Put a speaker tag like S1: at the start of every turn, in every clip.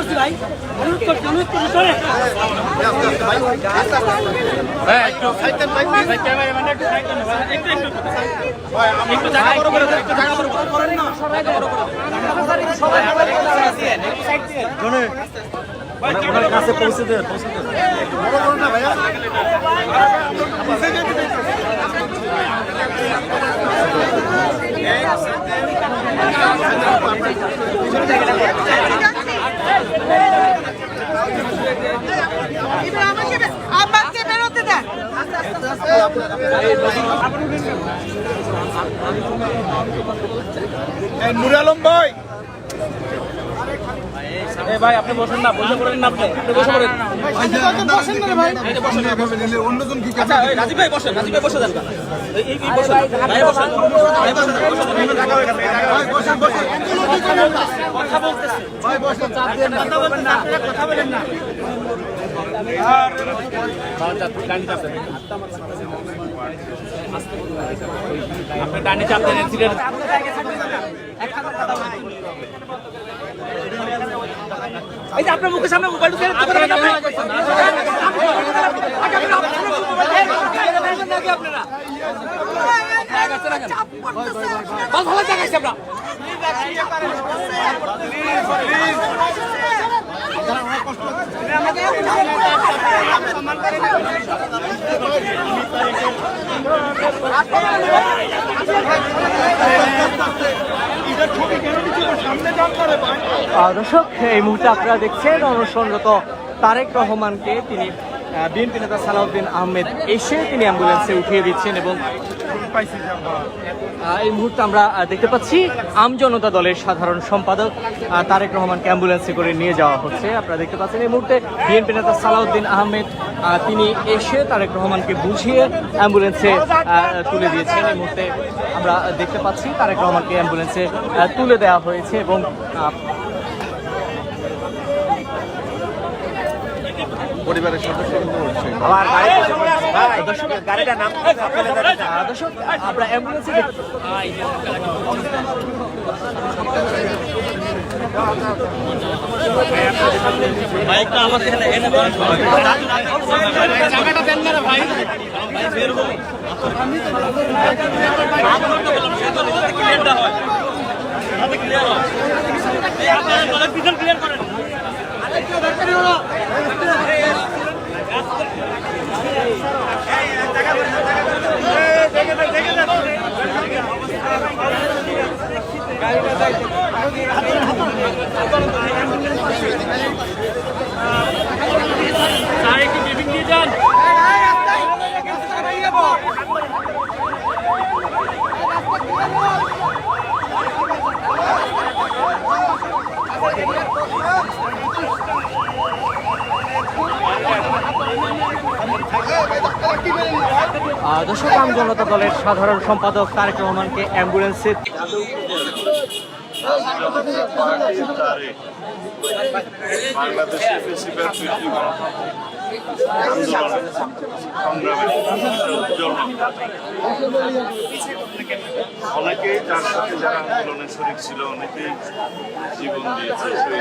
S1: করছি ভাই। অনুরোধ করছি অনুরোধ করছি সরে।
S2: হ্যাঁ একটু ক্যামেরাম্যান একটু সাইড দেন একটু একটু একটু জায়গা বড় করে একটু জায়গা বড় করে দেন। জায়গা বড় করে দেন।
S3: ওনার কাছে পৌঁছে দেন পৌঁছে দেন। নুর আলম ভাই
S2: এই ভাই আপনি বসেন না বসে পড়েন না আপনি আপনি বসে পড়েন এই যে বসেন
S3: অন্যজন কি
S2: আচ্ছা রাজীব ভাই বসেন রাজীব ভাই বসে যান এই বসেন ভাই বসেন ভাই বসেন বসেন বসেন কথা বলতেছে
S3: ভাই বসেন
S2: কথা বলবেন না কথা বলেন না আপনি ডানে চাপ দেন ইনসিডেন্ট
S1: এই যে আপনার মুখের সামনে মোবাইল ঢুকে আপনারা? ভালো দেখাইছি আমরা।
S4: দর্শক এই মুহূর্তে আপনারা দেখছেন অনশনরত তারেক রহমানকে তিনি বিএনপি নেতা সালাউদ্দিন আহমেদ এসে তিনি অ্যাম্বুলেন্সে উঠিয়ে দিচ্ছেন এবং এই মুহূর্তে আমরা দেখতে পাচ্ছি আম জনতা দলের সাধারণ সম্পাদক তারেক রহমানকে অ্যাম্বুলেন্সে করে নিয়ে যাওয়া হচ্ছে। আপনারা দেখতে পাচ্ছেন এই মুহূর্তে বিএনপি নেতা সালাউদ্দিন আহমেদ তিনি এসে তারেক রহমানকে বুঝিয়ে অ্যাম্বুলেন্সে তুলে দিয়েছেন। এই মুহূর্তে আমরা দেখতে পাচ্ছি তারেক রহমানকে অ্যাম্বুলেন্সে তুলে দেওয়া হয়েছে এবং
S3: পরিবারের সদস্য কিন্তু বলছে
S4: দর্শক গাড়িটার নাম দর্শক আমরা অ্যাম্বুলেন্সে
S2: বাইকটা আমাকে এনে এনে জায়গাটা দেন না ভাই ভাই বের হব ক্লিয়ারটা হয় ক্লিয়ার হয় আপনারা পিছন ক্লিয়ার করেন স্যার একটু ব্রিফিং দিয়ে যান?
S4: দর্শক, আম জনতা দলের সাধারণ সম্পাদক তারেক রহমানকে অ্যাম্বুলেন্সে
S5: তৈরি অনেকেই তার সাথে যারা আন্দোলনে শরিক ছিল, অনেকেই জীবন দিয়েছে হয়েছে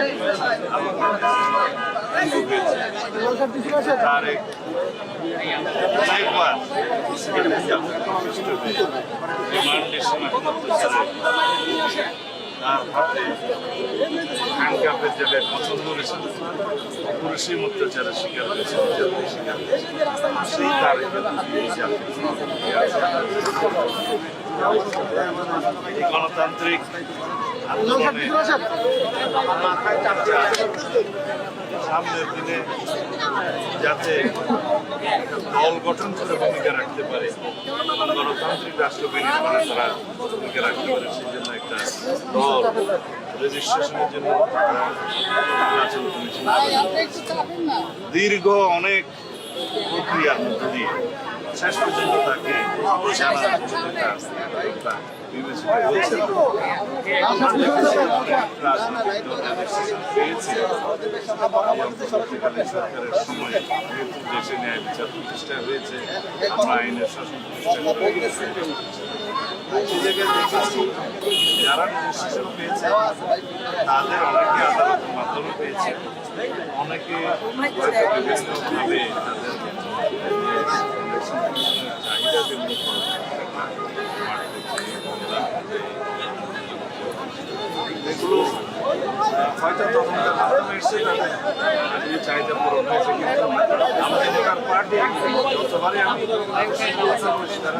S5: আহত হয়েছে। তার হাতে হ্যান্ডকাপের জায়গায় পছন্দ করেছেন পুরুষের অত্যাচারের শিকার হয়েছে শিকার সেই গণতান্ত্রিক সামনের দিনে যাতে দল গঠন করে ভূমিকা রাখতে পারে, গণতান্ত্রিক রাষ্ট্রকে নির্মাণে তারা ভূমিকা রাখতে পারে সেই জন্য একটা দল রেজিস্ট্রেশনের জন্য নির্বাচন কমিশন দীর্ঘ অনেক প্রক্রিয়ার মধ্যে দিয়ে শেষ পর্যন্ত তাকে জানা বিবেচিত হয়েছে এই সরকারের সময় যেহেতু দেশে ন্যায় বিচার প্রতিষ্ঠা হয়েছে আমরা আইনের শাসন প্রতিষ্ঠা সেই জায়গায় দেখেছি যারা রেজিস্ট্রেশন পেয়েছে তাদের অনেকে আদালত মাধ্যমে পেয়েছি অনেকে তাদের এগুলো হয়তো তদন্তের মাধ্যমে তাদের আজকে চাহিদা পূরণ হয়েছে কিন্তু আমাদের এলাকার পার্টি যতবারই আমি তারা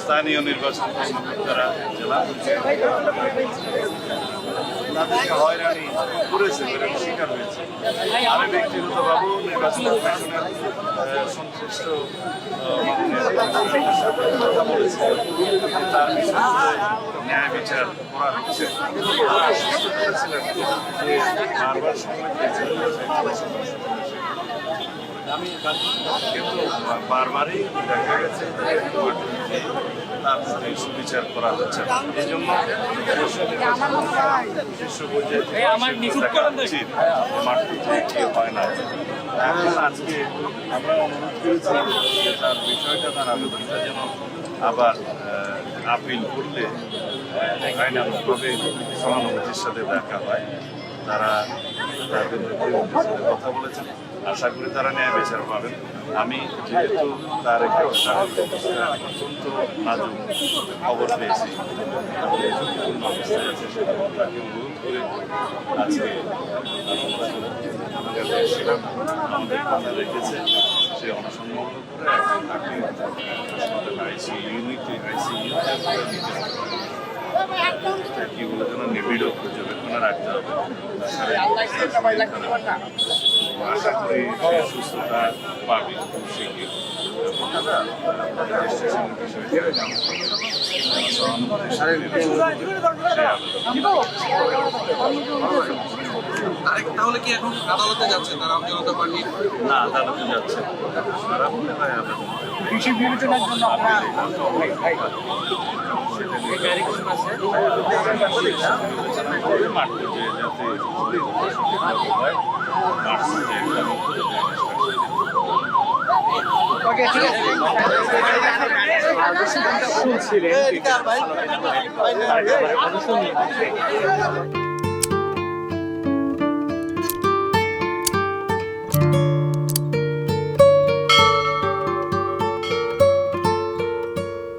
S5: স্থানীয় নির্বাচন কর্মকর্তারা জেলা তাদেরকে হয়রানি করেছে বলে হয়েছে। আমি ব্যক্তিগতভাবেও নির্বাচন কমিশনের আহ, সংশ্লিষ্ট কথা বলেছি। তার ন্যায় বিচার করা হচ্ছে। করেছিলেন সময় কিন্তু বারবারই দেখা গেছে তার সুবিচার করা হচ্ছে। এই জন্য শীর্ষ পর্যায়ে উচিত। মাঠে হয় না এখন আজকে আমরা অনুরোধ করেছি যে তার বিষয়টা তার আবেদনটা যেন আবার আপিল করলে আহ, আইনানুগভাবে সহানুভূতির সাথে দেখা হয় তারা তাদের কথা বলেছেন। আশা করি তারা ন্যায় বিচার পাবেন। আমি যেহেতু তার একটা অত্যন্ত নাজুক খবর পেয়েছি। সেটা আমাদের কথা রেখেছে, সে অনশন বন্ধ করে তাকে পর্যবেক্ষণে রাখতে হবে। আশা করি সে সুস্থতা পাবে খুব শীঘ্রই।
S2: তাহলে কি এখন আদালতে যাচ্ছে? তারা জনতা পার্টি
S5: না আদালতে যাচ্ছে। তারা মনে হয় আবেদন
S1: কৃষি বিবেচনার জন্য
S5: হয়
S1: ওকে ঠিক আছে
S4: শুনছিলেন